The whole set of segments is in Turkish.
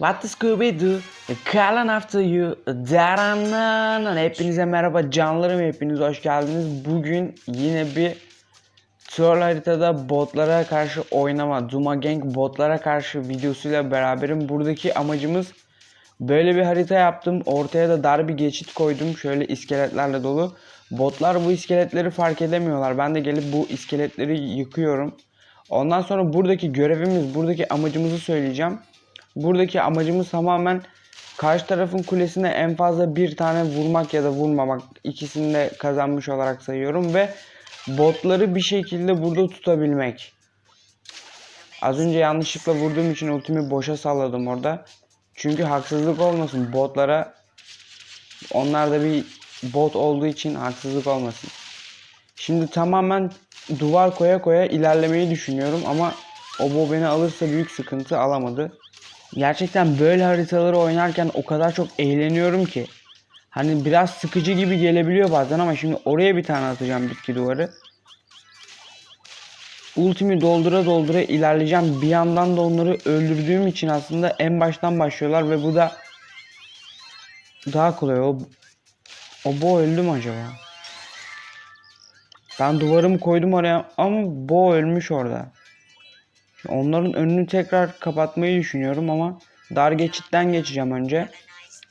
What the Scooby Doo? Calling after you. Daranan. Hepinize merhaba canlarım. Hepiniz hoş geldiniz. Bugün yine bir troll haritada botlara karşı oynama. Duma Gang botlara karşı videosuyla beraberim. Buradaki amacımız böyle bir harita yaptım. Ortaya da dar bir geçit koydum. Şöyle iskeletlerle dolu. Botlar bu iskeletleri fark edemiyorlar. Ben de gelip bu iskeletleri yıkıyorum. Ondan sonra buradaki görevimiz, buradaki amacımızı söyleyeceğim. Buradaki amacımız tamamen karşı tarafın kulesine en fazla bir tane vurmak ya da vurmamak. İkisini de kazanmış olarak sayıyorum ve botları bir şekilde burada tutabilmek. Az önce yanlışlıkla vurduğum için ultimi boşa salladım orada. Çünkü haksızlık olmasın botlara. Onlar da bir bot olduğu için haksızlık olmasın. Şimdi tamamen duvar koya koya ilerlemeyi düşünüyorum ama o bo beni alırsa büyük sıkıntı alamadı. Gerçekten böyle haritaları oynarken o kadar çok eğleniyorum ki. Hani biraz sıkıcı gibi gelebiliyor bazen ama şimdi oraya bir tane atacağım bitki duvarı. Ultimi doldura doldura ilerleyeceğim. Bir yandan da onları öldürdüğüm için aslında en baştan başlıyorlar ve bu da daha kolay. O, o bo öldü mü acaba? Ben duvarımı koydum oraya ama bo ölmüş orada. Onların önünü tekrar kapatmayı düşünüyorum ama dar geçitten geçeceğim önce.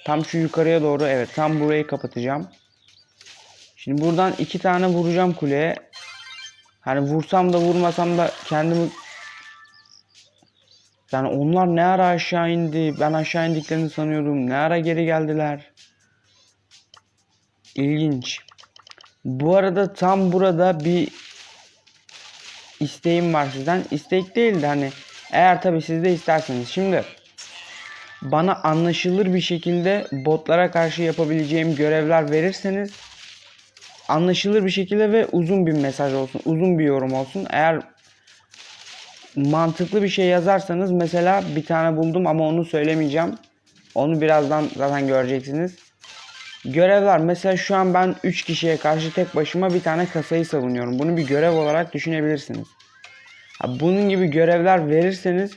Tam şu yukarıya doğru evet tam burayı kapatacağım. Şimdi buradan iki tane vuracağım kuleye. Hani vursam da vurmasam da kendimi yani onlar ne ara aşağı indi? Ben aşağı indiklerini sanıyordum. Ne ara geri geldiler? İlginç. Bu arada tam burada bir isteğim var sizden. İstek değil de hani eğer tabii siz de isterseniz. Şimdi bana anlaşılır bir şekilde botlara karşı yapabileceğim görevler verirseniz anlaşılır bir şekilde ve uzun bir mesaj olsun, uzun bir yorum olsun. Eğer mantıklı bir şey yazarsanız mesela bir tane buldum ama onu söylemeyeceğim. Onu birazdan zaten göreceksiniz. Görevler mesela şu an ben 3 kişiye karşı tek başıma bir tane kasayı savunuyorum. Bunu bir görev olarak düşünebilirsiniz. Bunun gibi görevler verirseniz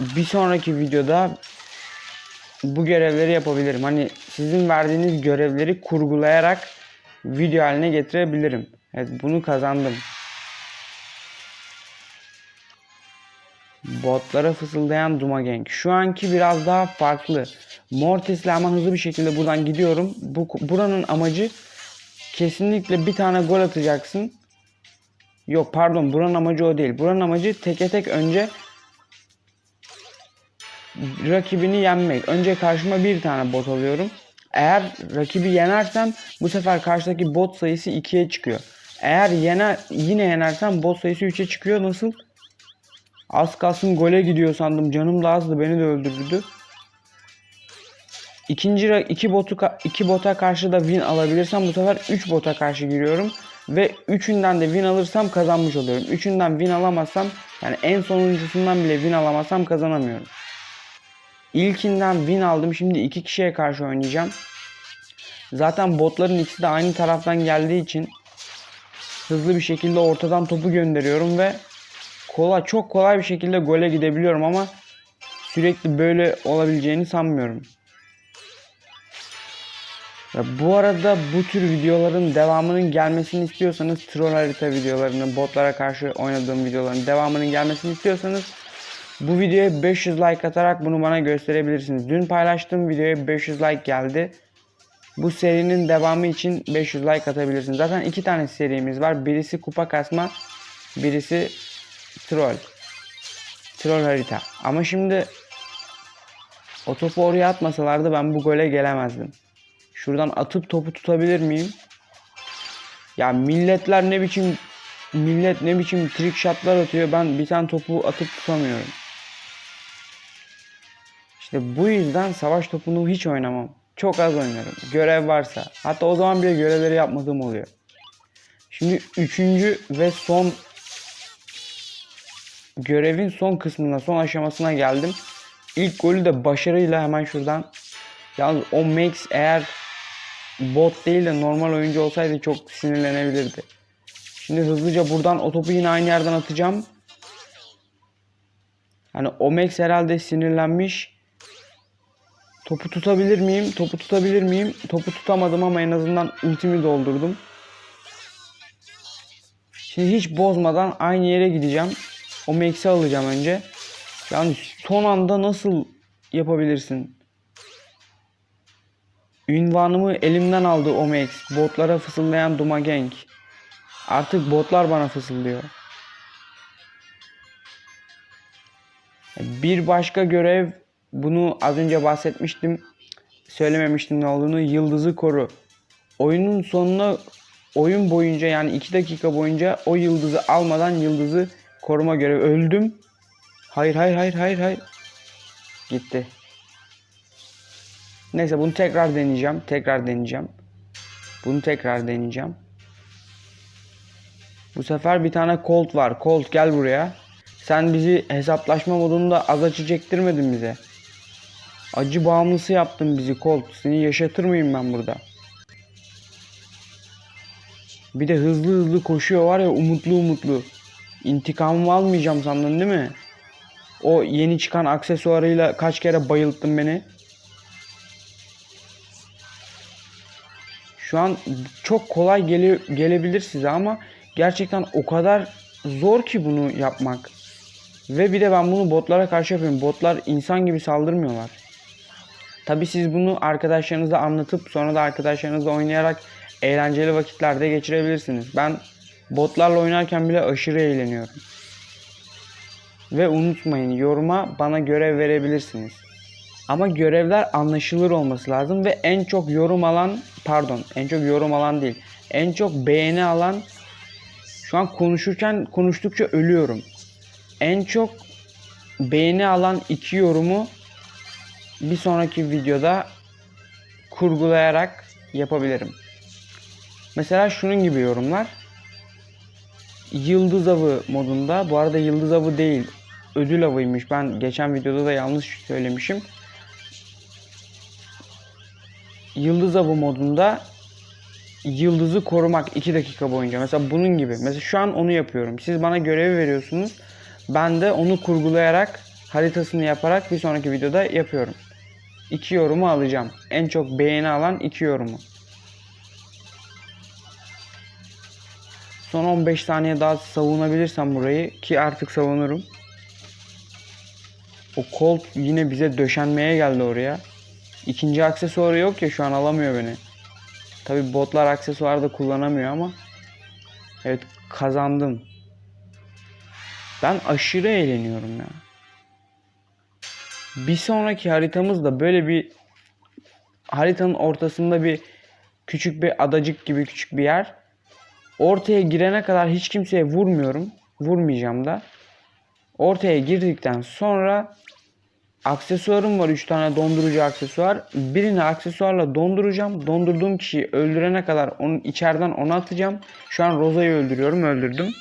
bir sonraki videoda bu görevleri yapabilirim. Hani sizin verdiğiniz görevleri kurgulayarak video haline getirebilirim. Evet bunu kazandım. Botlara fısıldayan Duma Gang. Şu anki biraz daha farklı. Mortis'le hemen hızlı bir şekilde buradan gidiyorum. Bu, buranın amacı kesinlikle bir tane gol atacaksın. Yok pardon buranın amacı o değil. Buranın amacı teke tek önce rakibini yenmek. Önce karşıma bir tane bot alıyorum. Eğer rakibi yenersem bu sefer karşıdaki bot sayısı 2'ye çıkıyor. Eğer yener, yine yenersem bot sayısı 3'e çıkıyor. Nasıl? Az kalsın gole gidiyor sandım. Canım da azdı. Beni de öldürdü. İkinci iki botu iki bota karşı da win alabilirsem bu sefer 3 bota karşı giriyorum ve üçünden de win alırsam kazanmış oluyorum. Üçünden win alamazsam yani en sonuncusundan bile win alamazsam kazanamıyorum. İlkinden win aldım. Şimdi iki kişiye karşı oynayacağım. Zaten botların ikisi de aynı taraftan geldiği için hızlı bir şekilde ortadan topu gönderiyorum ve kolay çok kolay bir şekilde gole gidebiliyorum ama sürekli böyle olabileceğini sanmıyorum. Ya bu arada bu tür videoların devamının gelmesini istiyorsanız troll harita videolarını, botlara karşı oynadığım videoların devamının gelmesini istiyorsanız bu videoya 500 like atarak bunu bana gösterebilirsiniz. Dün paylaştığım videoya 500 like geldi. Bu serinin devamı için 500 like atabilirsiniz. Zaten iki tane serimiz var. Birisi kupa kasma, birisi troll. Troll harita. Ama şimdi o topu oraya atmasalardı ben bu gole gelemezdim. Şuradan atıp topu tutabilir miyim? Ya milletler ne biçim millet ne biçim trick shotlar atıyor. Ben bir tane topu atıp tutamıyorum. İşte bu yüzden savaş topunu hiç oynamam. Çok az oynarım. Görev varsa. Hatta o zaman bile görevleri yapmadığım oluyor. Şimdi üçüncü ve son görevin son kısmına, son aşamasına geldim. İlk golü de başarıyla hemen şuradan. Yalnız o Max eğer bot değil de normal oyuncu olsaydı çok sinirlenebilirdi. Şimdi hızlıca buradan o topu yine aynı yerden atacağım. Hani Omex herhalde sinirlenmiş. Topu tutabilir miyim? Topu tutabilir miyim? Topu tutamadım ama en azından ultimi doldurdum. Şimdi hiç bozmadan aynı yere gideceğim. Omex'i alacağım önce. Yani son anda nasıl yapabilirsin? Ünvanımı elimden aldı Omex. Botlara fısıldayan Dumagang. Artık botlar bana fısıldıyor. Bir başka görev bunu az önce bahsetmiştim. Söylememiştim ne olduğunu. Yıldızı koru. Oyunun sonuna oyun boyunca yani 2 dakika boyunca o yıldızı almadan yıldızı koruma görevi. Öldüm. Hayır hayır hayır hayır hayır. Gitti. Neyse bunu tekrar deneyeceğim. Tekrar deneyeceğim. Bunu tekrar deneyeceğim. Bu sefer bir tane Colt var. Colt gel buraya. Sen bizi hesaplaşma modunda az acı çektirmedin bize. Acı bağımlısı yaptın bizi Colt. Seni yaşatır mıyım ben burada? Bir de hızlı hızlı koşuyor var ya umutlu umutlu. İntikamımı almayacağım sandın değil mi? O yeni çıkan aksesuarıyla kaç kere bayılttın beni. Şu an çok kolay gele, gelebilir size ama gerçekten o kadar zor ki bunu yapmak. Ve bir de ben bunu botlara karşı yapıyorum. Botlar insan gibi saldırmıyorlar. Tabi siz bunu arkadaşlarınıza anlatıp sonra da arkadaşlarınızla oynayarak eğlenceli vakitlerde geçirebilirsiniz. Ben botlarla oynarken bile aşırı eğleniyorum. Ve unutmayın yoruma bana görev verebilirsiniz. Ama görevler anlaşılır olması lazım ve en çok yorum alan pardon en çok yorum alan değil. En çok beğeni alan şu an konuşurken konuştukça ölüyorum. En çok beğeni alan iki yorumu bir sonraki videoda kurgulayarak yapabilirim. Mesela şunun gibi yorumlar. Yıldız avı modunda. Bu arada yıldız avı değil. Ödül avıymış. Ben geçen videoda da yanlış söylemişim. Yıldız avı modunda yıldızı korumak 2 dakika boyunca. Mesela bunun gibi. Mesela şu an onu yapıyorum. Siz bana görevi veriyorsunuz. Ben de onu kurgulayarak haritasını yaparak bir sonraki videoda yapıyorum. İki yorumu alacağım. En çok beğeni alan iki yorumu. Son 15 saniye daha savunabilirsem burayı ki artık savunurum. O Colt yine bize döşenmeye geldi oraya. İkinci aksesuarı yok ya şu an alamıyor beni. Tabi botlar aksesuar da kullanamıyor ama. Evet kazandım. Ben aşırı eğleniyorum ya. Bir sonraki haritamızda böyle bir haritanın ortasında bir küçük bir adacık gibi küçük bir yer. Ortaya girene kadar hiç kimseye vurmuyorum. Vurmayacağım da. Ortaya girdikten sonra aksesuarım var 3 tane dondurucu aksesuar. Birini aksesuarla donduracağım. Dondurduğum kişiyi öldürene kadar onun içeriden onu atacağım. Şu an Roza'yı öldürüyorum. Öldürdüm.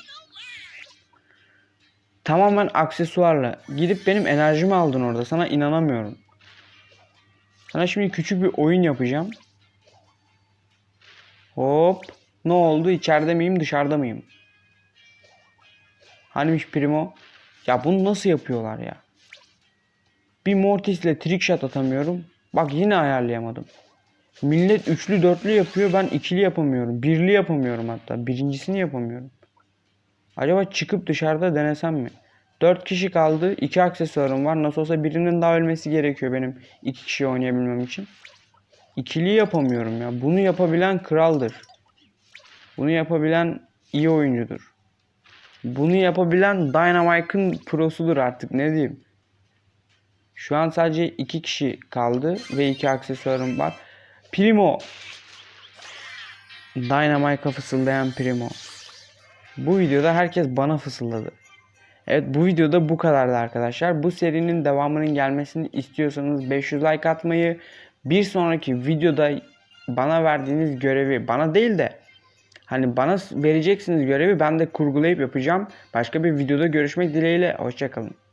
Tamamen aksesuarla. Gidip benim enerjimi aldın orada. Sana inanamıyorum. Sana şimdi küçük bir oyun yapacağım. Hop. Ne oldu? İçeride miyim dışarıda mıyım? Hanimiş Primo? Ya bunu nasıl yapıyorlar ya? Bir Mortis ile trick shot atamıyorum. Bak yine ayarlayamadım. Millet üçlü dörtlü yapıyor. Ben ikili yapamıyorum. Birli yapamıyorum hatta. Birincisini yapamıyorum. Acaba çıkıp dışarıda denesem mi? 4 kişi kaldı. 2 aksesuarım var. Nasıl olsa birinin daha ölmesi gerekiyor benim 2 kişi oynayabilmem için. İkili yapamıyorum ya. Bunu yapabilen kraldır. Bunu yapabilen iyi oyuncudur. Bunu yapabilen Dynamite'ın prosudur artık ne diyeyim. Şu an sadece 2 kişi kaldı ve 2 aksesuarım var. Primo. Dynamite'a fısıldayan Primo. Bu videoda herkes bana fısıldadı. Evet bu videoda bu kadardı arkadaşlar. Bu serinin devamının gelmesini istiyorsanız 500 like atmayı, bir sonraki videoda bana verdiğiniz görevi bana değil de hani bana vereceksiniz görevi ben de kurgulayıp yapacağım. Başka bir videoda görüşmek dileğiyle. Hoşçakalın.